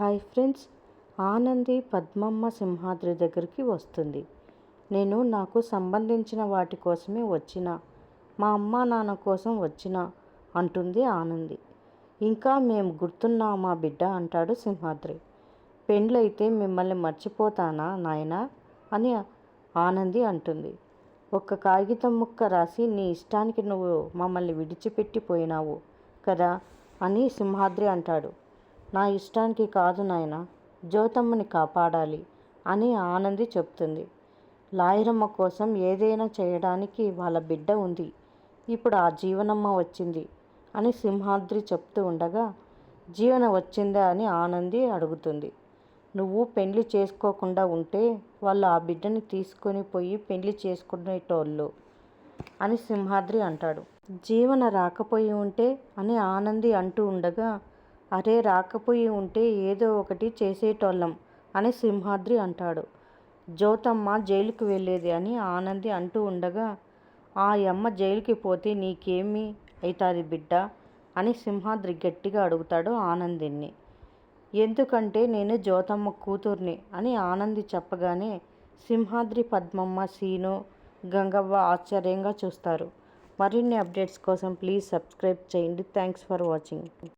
Hi friends Anandi Padmamma Simhadri దగ్గరికి వస్తుంది. నేను నాకు సంబంధించిన వాటి కోసమే వచ్చిన మా అమ్మ నాన్న కోసం వచ్చిన అంటుంది ఆనంది. ఇంకా మేము గుర్తున్నామా బిడ్డ అంటాడు సింహాద్రి. పెండ్లైతే మిమ్మల్ని మర్చిపోతానా నాయనా అని ఆనంది అంటుంది. ఒక్క కాగితం ముక్క రాసి నీ ఇష్టానికి నువ్వు మమ్మల్ని విడిచిపెట్టిపోయినావు కదా అని సింహాద్రి అంటాడు. నా ఇష్టానికి కాదు నాయన జ్యోతమ్మని కాపాడాలి అని ఆనంది చెప్తుంది. లాయరమ్మ కోసం ఏదైనా చేయడానికి వాళ్ళ బిడ్డ ఉంది. ఇప్పుడు ఆ జీవనమ్మ వచ్చింది అని సింహాద్రి చెప్తూ ఉండగా జీవన వచ్చిందా అని ఆనంది అడుగుతుంది. నువ్వు పెళ్ళి చేసుకోకుండా ఉంటే వాళ్ళు ఆ బిడ్డని తీసుకొని పోయి పెళ్ళి చేసుకునేటోళ్ళు అని సింహాద్రి అంటాడు. జీవన రాకపోయి ఉంటే అని ఆనంది అంటూ ఉండగా అరే రాకపోయి ఉంటే ఏదో ఒకటి చేసేటోళ్ళం అని సింహాద్రి అంటాడు. జ్యోతమ్మ జైలుకి వెళ్ళేది అని ఆనంది అంటూ ఉండగా ఆ యమ్మ జైలుకి పోతే నీకేమి అవుతుంది బిడ్డ అని సింహాద్రి గట్టిగా అడుగుతాడు ఆనందిని ఎందుకంటే నేను జ్యోతమ్మ కూతుర్ని అని ఆనంది చెప్పగానే సింహాద్రి పద్మమ్మ సీను గంగవ్వ ఆశ్చర్యంగా చూస్తారు. మరిన్ని అప్డేట్స్ కోసం ప్లీజ్ సబ్స్క్రైబ్ చేయండి. Thanks for watching.